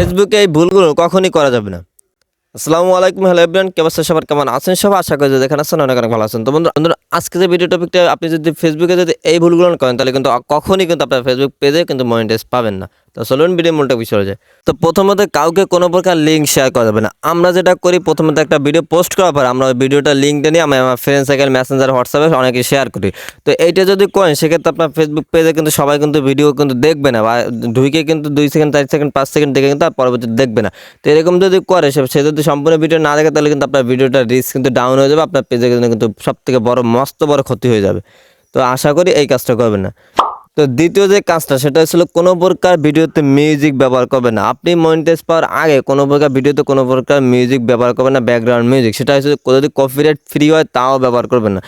ফেসবুকে এই ভুলগুলো কখনই করা যাবে না। আসসালামু আলাইকুম হ্যালো এভরিওয়ান কেমন আছেন সবার কেমন আছেন? সব আশা করি যে এখানে আছেন অনেক অনেক ভালো আছেন। তো বন্ধুরা বন্ধুরা, আজকে যে ভিডিও টপিকটা আপনি যদি ফেসবুকে যদি এই ভুলগুলো করেন তাহলে কিন্তু কখনই কিন্তু আপনার ফেসবুক পেজে কিন্তু মনিটাইজ পাবেন না। তো চলুন ভিডিও মূলটা বিষয় যায় তো প্রথমত কাউকে কোনো প্রকার লিঙ্ক শেয়ার করা যাবে না। আমরা যেটা করি, প্রথমত একটা ভিডিও পোস্ট করার পর আমরা ওই ভিডিওটা লিঙ্কটা নিয়ে আমি আমার ফ্রেন্ড সাইকেল মেসেঞ্জার হোয়াটসঅ্যাপে অনেকে শেয়ার করি। তো এইটা যদি করেন, সেক্ষেত্রে আপনার ফেসবুক পেজে কিন্তু সবাই কিন্তু ভিডিও কিন্তু দেখবে না বা ঢুকে কিন্তু দুই সেকেন্ড চার সেকেন্ড পাঁচ সেকেন্ড দেখে কিন্তু আর পরবর্তীতে দেখবে না। তো এরকম যদি করে, সে যদি সম্পূর্ণ ভিডিও না দেখে, তাহলে কিন্তু আপনার ভিডিওটা রিস্ক কিন্তু ডাউন হয়ে যাবে, আপনার পেজে কিন্তু কিন্তু সব থেকে বড়, মস্ত বড় ক্ষতি হয়ে যাবে। তো আশা করি এই কাজটা করবেন না। তো দ্বিতীয় যে কাজটা, সেটা হচ্ছিল কোনো প্রকার ভিডিওতে মিউজিক ব্যবহার করবে না। আপনি মনিটাইজ পাওয়ার আগে কোনো প্রকার ভিডিওতে কোনো প্রকার মিউজিক ব্যবহার করবে না ব্যাকগ্রাউন্ড মিউজিক সেটা হচ্ছে যদি কপিরাইট ফ্রি হয়, তাও ব্যবহার করবে না।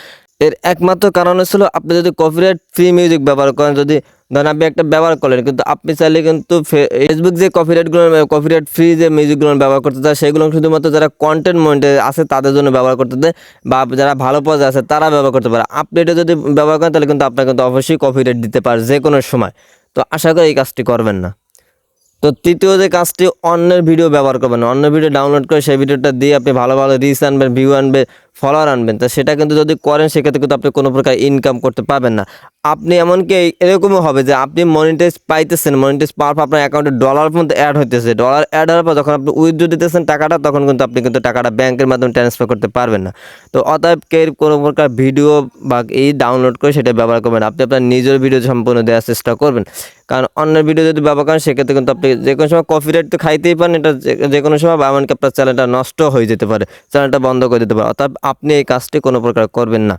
এর একমাত্র কারণ হচ্ছিল আপনি যদি কপিরাইট ফ্রি মিউজিক ব্যবহার করেন, যদি ধরেন আপনি একটা ব্যবহার করলেন, কিন্তু আপনি চাইলে কিন্তু ফেসবুক যে কপিরাইটগুলো কপিরাইট ফ্রি যে মিউজিকগুলো ব্যবহার করতে চায়, সেগুলো শুধুমাত্র যারা কন্টেন্ট মনিটে আছে, তাদের জন্য ব্যবহার করতে দেয়, বা যারা ভালো পদে আছে, তারা ব্যবহার করতে পারে। আপনি এটা যদি ব্যবহার করেন, তাহলে কিন্তু আপনার কিন্তু অবশ্যই কপিরাইট দিতে পারে যে কোনো সময়। তো আশা করি এই কাজটি করবেন না। তো তৃতীয় যে কাজটি, অন্যের ভিডিও ব্যবহার করবেন অন্য ভিডিও ডাউনলোড করে সেই ভিডিওটা দিয়ে আপনি ভালো ভালো রিচ আনবেন ভিউ আনবেন ফলোয়ার আনবেন, তো সেটা কিন্তু যদি করেন, সেক্ষেত্রে কিন্তু আপনি কোনো প্রকার ইনকাম করতে পারবেন না। আপনি এমনকি এরকমও হবে যে আপনি মনিটাইজ পাইতেছেন মনিটাইজ পাওয়ার পর আপনার অ্যাকাউন্টে ডলার মধ্যে অ্যাড হইতেছে। ডলার অ্যাড হওয়ার পর যখন আপনি উইথড্র দিতেছেন টাকাটা, তখন কিন্তু আপনি কিন্তু টাকাটা ব্যাংকের মাধ্যমে ট্রান্সফার করতে পারবেন না। তো অতএব কে কোনো প্রকার ভিডিও বা এই ডাউনলোড করে সেটা ব্যবহার করবেন আপনি আপনার নিজের ভিডিও সম্পূর্ণ দেওয়ার চেষ্টা করবেন। কারণ অন্যের ভিডিও যদি ব্যবহার করেন, সেক্ষেত্রে কিন্তু আপনি যে কোনো সময় কপিরাইট তো খাইতেই পারেন, এটা যে কোনো সময় বা এমনকি আপনার চ্যানেলটা নষ্ট হয়ে যেতে পারে চ্যানেলটা বন্ধ করে দিতে পারে। অর্থাৎ আপনি এই কাজটি কোনো প্রকার করবেন না।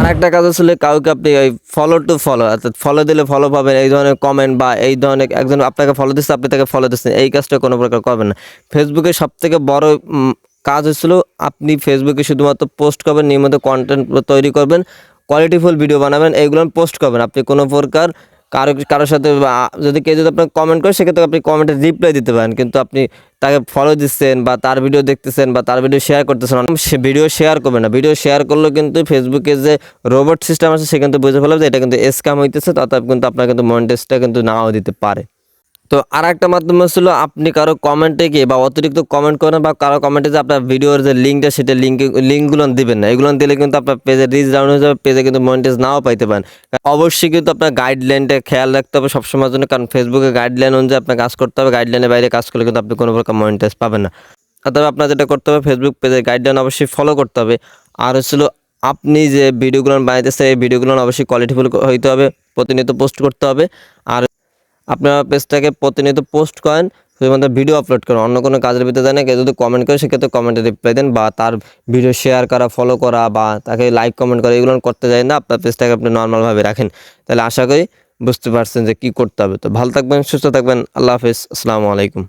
আর একটা কাজ আসলে কাউকে আপনি ওই ফলো টু ফলো অর্থাৎ ফলো দিলে ফলো পাবেন, এই ধরনের কমেন্ট বা এই ধরনের একজন আপনাকে ফলো দিচ্ছে, আপনি তাকে ফলো দিচ্ছেন, এই কাজটা কোনো প্রকার করবেন না। ফেসবুকে সব থেকে বড় কাজ হচ্ছিল আপনি ফেসবুকে শুধুমাত্র পোস্ট করবেন, নিয়মিত কন্টেন্ট তৈরি করবেন কোয়ালিটিফুল ভিডিও বানাবেন এইগুলো পোস্ট করবেন। আপনি কোনো প্রকার কারও কারোর সাথে যদি কেউ যদি আপনাকে কমেন্ট করে, সেক্ষেত্রে আপনি কমেন্টে রিপ্লাই দিতে পারেন। কিন্তু আপনি তাকে ফলো দিচ্ছেন বা তার ভিডিও দেখতেছেন বা তার ভিডিও শেয়ার করতেছেন সে ভিডিও শেয়ার করবে না। ভিডিও শেয়ার করলেও কিন্তু ফেসবুকে যে রোবট সিস্টেম আছে, সে কিন্তু বুঝে ফেলবে যে এটা কিন্তু স্ক্যাম হইতেছে তাতে কিন্তু আপনার কিন্তু মনটেস্টটা কিন্তু নাও দিতে পারে। তো আর একটা মাধ্যম ছিল আপনি কারও কমেন্টে গিয়ে বা অতিরিক্ত কমেন্ট করেন বা কারও কমেন্টে যে আপনার ভিডিওর যে লিঙ্কটা সেটা লিঙ্ক লিঙ্কগুলো দিবেন না। এগুলো দিলে কিন্তু আপনার পেজে রিচ ডাউন হয়ে যাবে পেজে কিন্তু মনিটাইজ নাও পাইতে পারেন। অবশ্যই কিন্তু আপনার গাইডলাইনটা খেয়াল রাখতে হবে সবসময়ের জন্য, কারণ ফেসবুকে গাইডলাইন অনুযায়ী আপনার কাজ করতে হবে। গাইডলাইনের বাইরে কাজ করলে কিন্তু আপনি কোনো প্রকার মনিটাইজ পাবেন না। অথবা আপনার যেটা করতে হবে ফেসবুক পেজের গাইডলাইন অবশ্যই ফলো করতে হবে। আর হচ্ছিল আপনি যে ভিডিওগুলো বানাইতেছে এই ভিডিওগুলো অবশ্যই কোয়ালিটিফুল হইতে হবে, প্রতিনিয়ত পোস্ট করতে হবে। আর আপনার পেজটাকে প্রতিনিয়ত পোস্ট করেন, শুধুমাত্র ভিডিও আপলোড করেন, অন্য কোনো কাজের ভিতরে দেন না, কেউ যদি কমেন্ট করে, সেক্ষেত্রে কমেন্টে রিপ্লাই দেন বা তার ভিডিও শেয়ার করা ফলো করা বা তাকে লাইক কমেন্ট করা, এগুলো করতে যায় না, আপনার পেজটাকে আপনি নর্মালভাবে রাখেন। তাহলে আশা করি বুঝতে পারছেন যে কী করতে হবে। তো ভালো থাকবেন, সুস্থ থাকবেন, আল্লাহ হাফিজ, আসসালামু আলাইকুম।